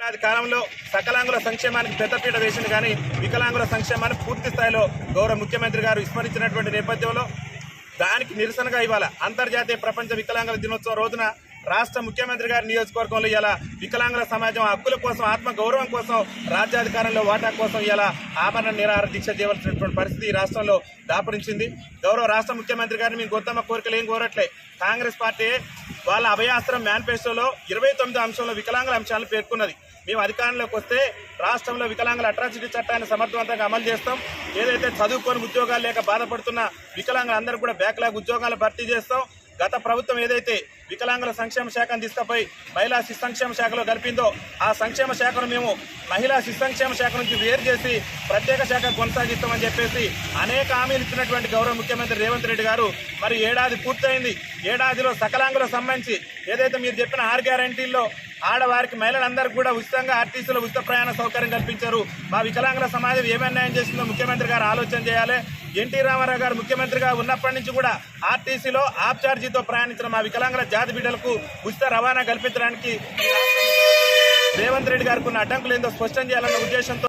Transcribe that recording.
ఏడాది కాలంలో సకలాంగుల సంక్షేమానికి పెద్దపీట వేసింది కానీ వికలాంగుల సంక్షేమాన్ని పూర్తి స్థాయిలో గౌరవ ముఖ్యమంత్రి గారు విస్మరించినటువంటి నేపథ్యంలో దానికి నిరసనగా ఇవాళ అంతర్జాతీయ ప్రపంచ వికలాంగుల దినోత్సవం రోజున రాష్ట్ర ముఖ్యమంత్రి గారి నియోజకవర్గంలో ఇలా వికలాంగుల సమాజం హక్కుల కోసం ఆత్మ గౌరవం కోసం రాజ్యాధికారంలో వాటా కోసం ఇలా ఆభరణ నిరాహార దీక్ష చేయవలసినటువంటి పరిస్థితి ఈ రాష్ట్రంలో దాపరించింది. గౌరవ రాష్ట్ర ముఖ్యమంత్రి గారిని మీ గొంతమ్మ కోరికలు ఏం కోరట్లే. కాంగ్రెస్ పార్టీ వాళ్ళ అభయాస్త్రం మేనిఫెస్టోలో ఇరవై తొమ్మిది అంశంలో వికలాంగుల అంశాలను పేర్కొన్నది. మేము అధికారంలోకి వస్తే రాష్ట్రంలో వికలాంగుల అట్రాసిటీ చట్టాన్ని సమర్థవంతంగా అమలు చేస్తాం. ఏదైతే చదువుకొని ఉద్యోగాలు లేక బాధపడుతున్న వికలాంగులందరూ కూడా బ్యాక్లాగ్ ఉద్యోగాలు భర్తీ చేస్తాం. గత ప్రభుత్వం ఏదైతే వికలాంగుల సంక్షేమ శాఖను తీసుకుపోయి మహిళా శిశు సంక్షేమ శాఖలో కలిపిందో ఆ సంక్షేమ శాఖను మేము మహిళా శిశు సంక్షేమ శాఖ నుంచి వేరు చేసి ప్రత్యేక శాఖ కొనసాగిస్తామని చెప్పేసి అనేక హామీలు ఇచ్చినటువంటి గౌరవ ముఖ్యమంత్రి రేవంత్ రెడ్డి గారు. మరి ఏడాది పూర్తయింది. ఏడాదిలో సకలాంగులకు సంబంధించి ఏదైతే మీరు చెప్పిన ఆరు గ్యారంటీల్లో ఆడవారికి మహిళలందరికీ కూడా ఉచితంగా ఆర్టీసీలో ఉచిత ప్రయాణ సౌకర్యం కల్పించారు. మా వికలాంగుల సమాజం ఏం అన్యాయం చేసిందో ముఖ్యమంత్రి గారు ఆలోచన చేయాలి. ఎన్టీ రామారావు గారు ముఖ్యమంత్రిగా ఉన్నప్పటి నుంచి కూడా ఆర్టీసీలో ఆప్ ఛార్జీతో ప్రయాణించిన మా వికలాంగుల జాతి బిడ్డలకు ఉచిత రవాణా కల్పించడానికి రేవంత్ రెడ్డి గారికి ఉన్న అడ్డంకులు ఏందో స్పష్టం చేయాలన్న ఉద్దేశంతో